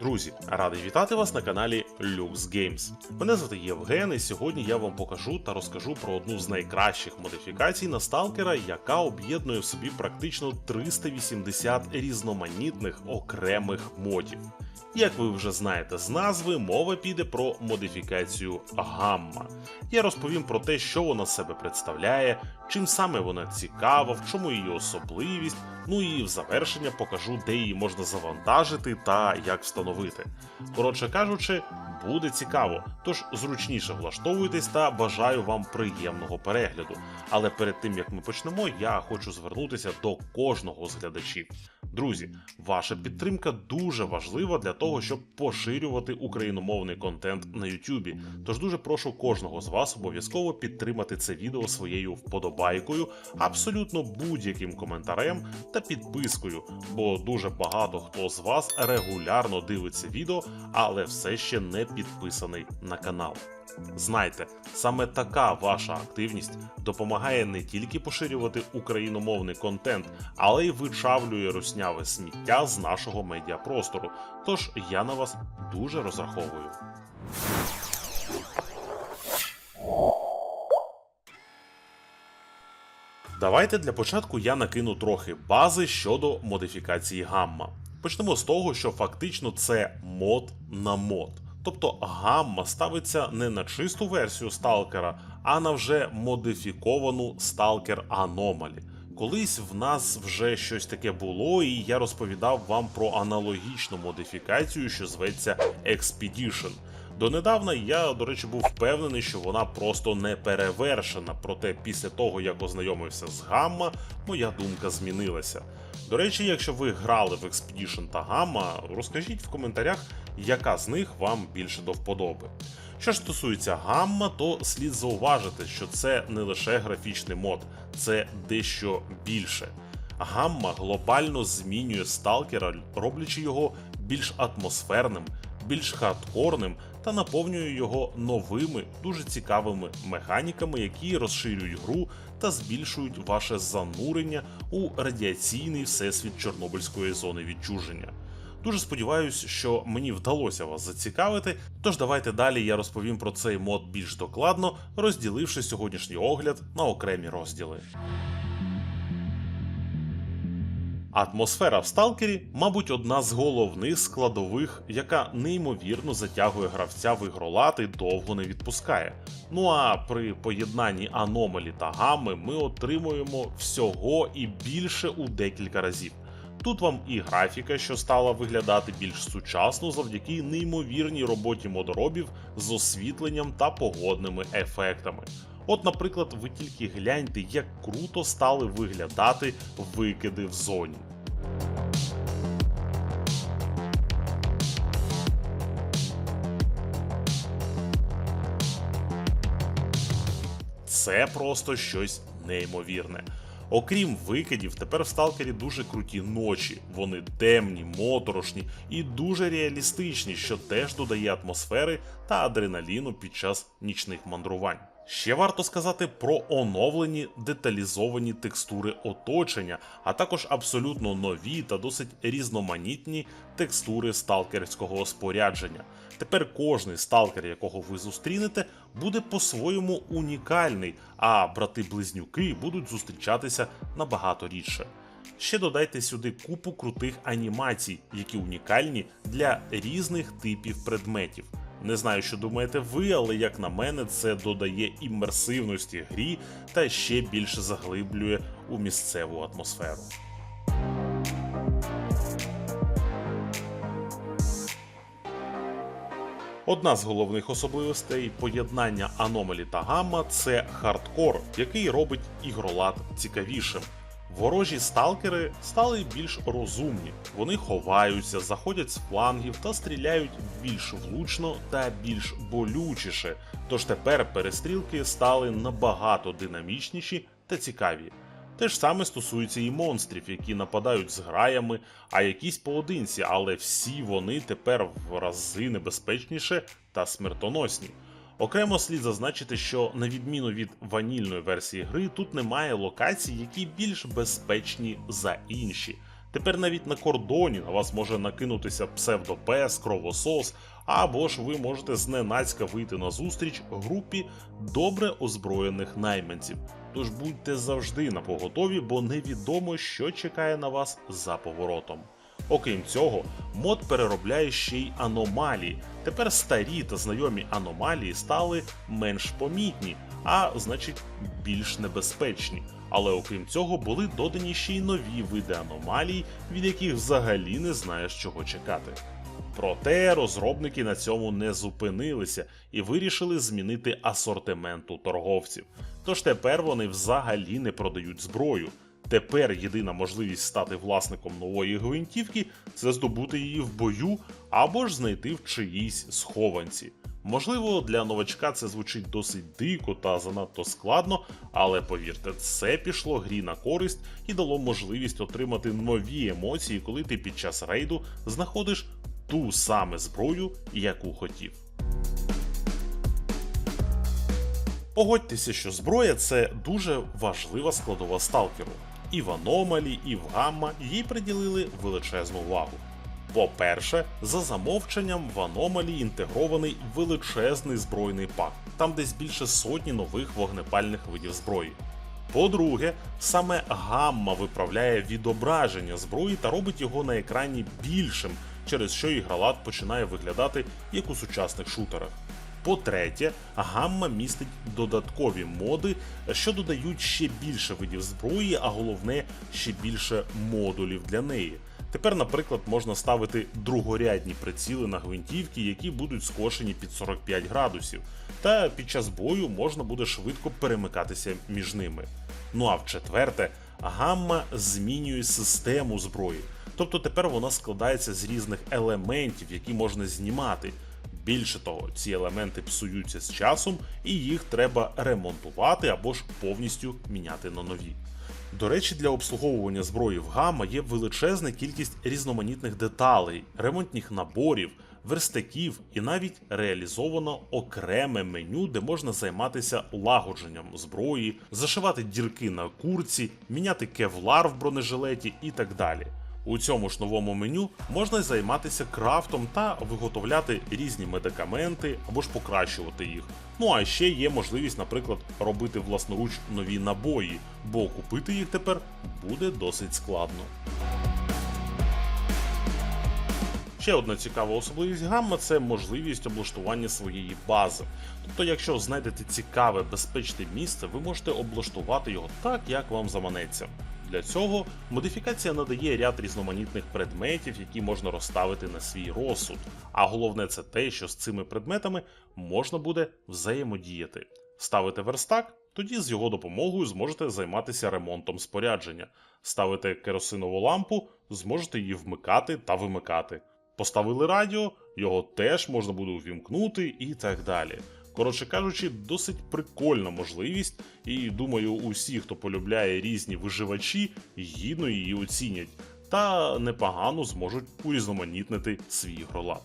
Друзі, радий вітати вас на каналі Lux Games. Мене звати Євген, і сьогодні я вам покажу та розкажу про одну з найкращих модифікацій на сталкера, яка об'єднує в собі практично 380 різноманітних окремих модів. Як ви вже знаєте з назви, мова піде про модифікацію гамма. Я розповім про те, що вона себе представляє, чим саме вона цікава, в чому її особливість. Ну і в завершення покажу, де її можна завантажити та як встановити. Коротше кажучи, буде цікаво, тож зручніше влаштовуйтесь та бажаю вам приємного перегляду. Але перед тим як ми почнемо, я хочу звернутися до кожного з глядачів. Друзі, ваша підтримка дуже важлива для того, щоб поширювати україномовний контент на Ютубі. Тож дуже прошу кожного з вас обов'язково підтримати це відео своєю вподобайкою, абсолютно будь-яким коментарем та підпискою, бо дуже багато хто з вас регулярно дивиться відео, але все ще не підписаний на канал. Знайте, саме така ваша активність допомагає не тільки поширювати україномовний контент, але й вичавлює русняве сміття з нашого медіапростору. Тож я на вас дуже розраховую. Давайте для початку я накину трохи бази щодо модифікації гамма. Почнемо з того, що фактично це мод на мод. Тобто гамма ставиться не на чисту версію сталкера, а на вже модифіковану сталкер Аномалі. Колись в нас вже щось таке було, і я розповідав вам про аналогічну модифікацію, що зветься Expedition. Донедавна я, до речі, був впевнений, що вона просто не перевершена. Проте після того, як ознайомився з Гамма, моя думка змінилася. До речі, якщо ви грали в Expedition та Гамма, розкажіть в коментарях, яка з них вам більше до вподоби. Що ж стосується гамма, то слід зауважити, що це не лише графічний мод, це дещо більше. Гамма глобально змінює сталкера, роблячи його більш атмосферним, більш хардкорним та наповнює його новими, дуже цікавими механіками, які розширюють гру та збільшують ваше занурення у радіаційний всесвіт Чорнобильської зони відчуження. Дуже сподіваюсь, що мені вдалося вас зацікавити. Тож давайте далі я розповім про цей мод більш докладно, розділивши сьогоднішній огляд на окремі розділи. Атмосфера в сталкері, мабуть, одна з головних складових, яка неймовірно затягує гравця в ігролад і довго не відпускає. Ну а при поєднанні аномалі та гами ми отримуємо всього і більше у декілька разів. Тут вам і графіка, що стала виглядати більш сучасно завдяки неймовірній роботі модоробів з освітленням та погодними ефектами. От, наприклад, ви тільки гляньте, як круто стали виглядати викиди в зоні. Це просто щось неймовірне. Окрім викидів, тепер в сталкері дуже круті ночі. Вони темні, моторошні і дуже реалістичні, що теж додає атмосфери та адреналіну під час нічних мандрувань. Ще варто сказати про оновлені деталізовані текстури оточення, а також абсолютно нові та досить різноманітні текстури сталкерського спорядження. Тепер кожний сталкер, якого ви зустрінете, буде по-своєму унікальний, а брати-близнюки будуть зустрічатися набагато рідше. Ще додайте сюди купу крутих анімацій, які унікальні для різних типів предметів. Не знаю, що думаєте ви, але як на мене, це додає імерсивності грі та ще більше заглиблює у місцеву атмосферу. Одна з головних особливостей поєднання аномалі та гамма це хардкор, який робить ігролад цікавішим. Ворожі сталкери стали більш розумні. Вони ховаються, заходять з флангів та стріляють більш влучно та більш болючіше. Тож тепер перестрілки стали набагато динамічніші та цікаві. Те ж саме стосується і монстрів, які нападають з граями, а якісь поодинці, але всі вони тепер в рази небезпечніше та смертоносні. Окремо слід зазначити, що на відміну від ванільної версії гри, тут немає локацій, які більш безпечні за інші. Тепер навіть на кордоні на вас може накинутися псевдопес, кровосос, або ж ви можете зненацька вийти на зустріч групі добре озброєних найманців. Тож будьте завжди на поготові, бо невідомо, що чекає на вас за поворотом. Окрім цього, мод переробляє ще й аномалії. Тепер старі та знайомі аномалії стали менш помітні, а значить більш небезпечні. Але окрім цього, були додані ще й нові види аномалій, від яких взагалі не знаєш чого чекати. Проте розробники на цьому не зупинилися і вирішили змінити асортимент у торговців. Тож тепер вони взагалі не продають зброю. Тепер єдина можливість стати власником нової гвинтівки це здобути її в бою або ж знайти в чиїсь схованці. Можливо, для новачка це звучить досить дико та занадто складно, але повірте, це пішло грі на користь і дало можливість отримати нові емоції, коли ти під час рейду знаходиш ту саме зброю, яку хотів. Погодьтеся, що зброя це дуже важлива складова сталкеру. І в аномалі, і в гамма їй приділили величезну увагу. По-перше, за замовченням в аномалі інтегрований величезний збройний пак, там десь більше сотні нових вогнепальних видів зброї. По-друге, саме гамма виправляє відображення зброї та робить його на екрані більшим, через що ігралат починає виглядати як у сучасних шутерах. По-третє, гамма містить додаткові моди, що додають ще більше видів зброї, а головне ще більше модулів для неї. Тепер, наприклад, можна ставити другорядні приціли на гвинтівки, які будуть скошені під 45 градусів, та під час бою можна буде швидко перемикатися між ними. Ну а в четверте, гамма змінює систему зброї. Тобто тепер вона складається з різних елементів, які можна знімати. Більше того, ці елементи псуються з часом, і їх треба ремонтувати або ж повністю міняти на нові. До речі, для обслуговування зброї в гамма є величезна кількість різноманітних деталей, ремонтних наборів, верстаків і навіть реалізовано окреме меню, де можна займатися лагодженням зброї, зашивати дірки на курці, міняти кевлар в бронежилеті і так далі. У цьому ж новому меню можна займатися крафтом та виготовляти різні медикаменти або ж покращувати їх. Ну а ще є можливість, наприклад, робити власноруч нові набої, бо купити їх тепер буде досить складно. Ще одна цікава особливість гамма це можливість облаштування своєї бази. Тобто, якщо знайдете цікаве безпечне місце, ви можете облаштувати його так, як вам заманеться. Для цього модифікація надає ряд різноманітних предметів, які можна розставити на свій розсуд. А головне це те, що з цими предметами можна буде взаємодіяти. Ставите верстак, тоді з його допомогою зможете займатися ремонтом спорядження. Ставите керосинову лампу, зможете її вмикати та вимикати. Поставили радіо, його теж можна буде увімкнути і так далі. Коротше кажучи, досить прикольна можливість, і думаю, усі, хто полюбляє різні виживачі, гідно її оцінять та непогано зможуть урізноманітнити свій гролад.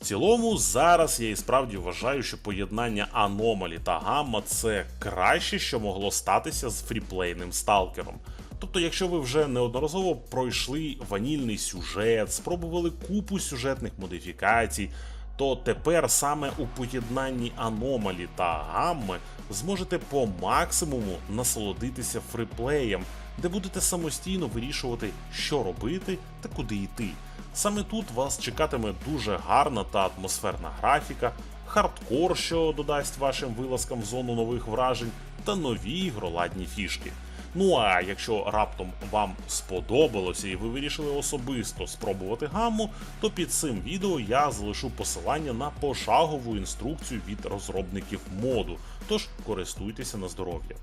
В цілому, зараз я і справді вважаю, що поєднання аномалі та гамма це краще, що могло статися з фріплейним сталкером. Тобто, якщо ви вже неодноразово пройшли ванільний сюжет, спробували купу сюжетних модифікацій, то тепер саме у поєднанні аномалі та гамми зможете по максимуму насолодитися фриплеєм, де будете самостійно вирішувати, що робити та куди йти. Саме тут вас чекатиме дуже гарна та атмосферна графіка, хардкор, що додасть вашим вилазкам в зону нових вражень, та нові ігроладні фішки. Ну а якщо раптом вам сподобалося і ви вирішили особисто спробувати гамму, то під цим відео я залишу посилання на пошагову інструкцію від розробників моду. Тож користуйтеся на здоров'я.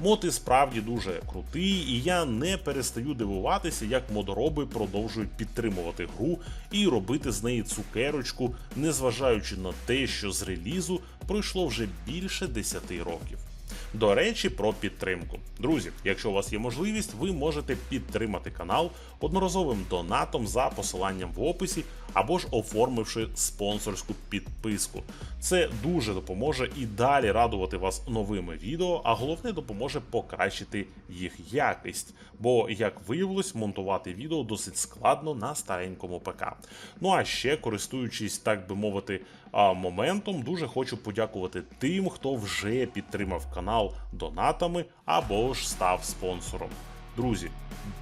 Мод і справді дуже крутий, і я не перестаю дивуватися, як модороби продовжують підтримувати гру і робити з неї цукерочку, незважаючи на те, що з релізу пройшло вже більше 10 років. До речі, про підтримку. Друзі, якщо у вас є можливість, ви можете підтримати канал одноразовим донатом за посиланням в описі, або ж оформивши спонсорську підписку. Це дуже допоможе і далі радувати вас новими відео, а головне допоможе покращити їх якість. Бо, як виявилось, монтувати відео досить складно на старенькому ПК. Ну а ще, користуючись, так би мовити, моментом, дуже хочу подякувати тим, хто вже підтримав канал донатами або ж став спонсором. Друзі,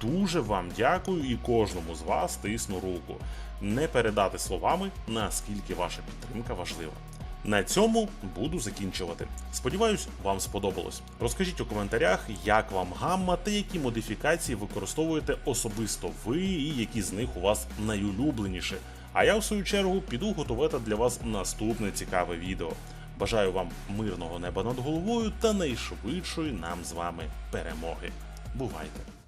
дуже вам дякую і кожному з вас тисну руку. Не передати словами, наскільки ваша підтримка важлива. На цьому буду закінчувати. Сподіваюсь, вам сподобалось. Розкажіть у коментарях, як вам гамма та які модифікації використовуєте особисто ви і які з них у вас найулюбленіші. А я в свою чергу піду готувати для вас наступне цікаве відео. Бажаю вам мирного неба над головою та найшвидшої нам з вами перемоги. Бувайте!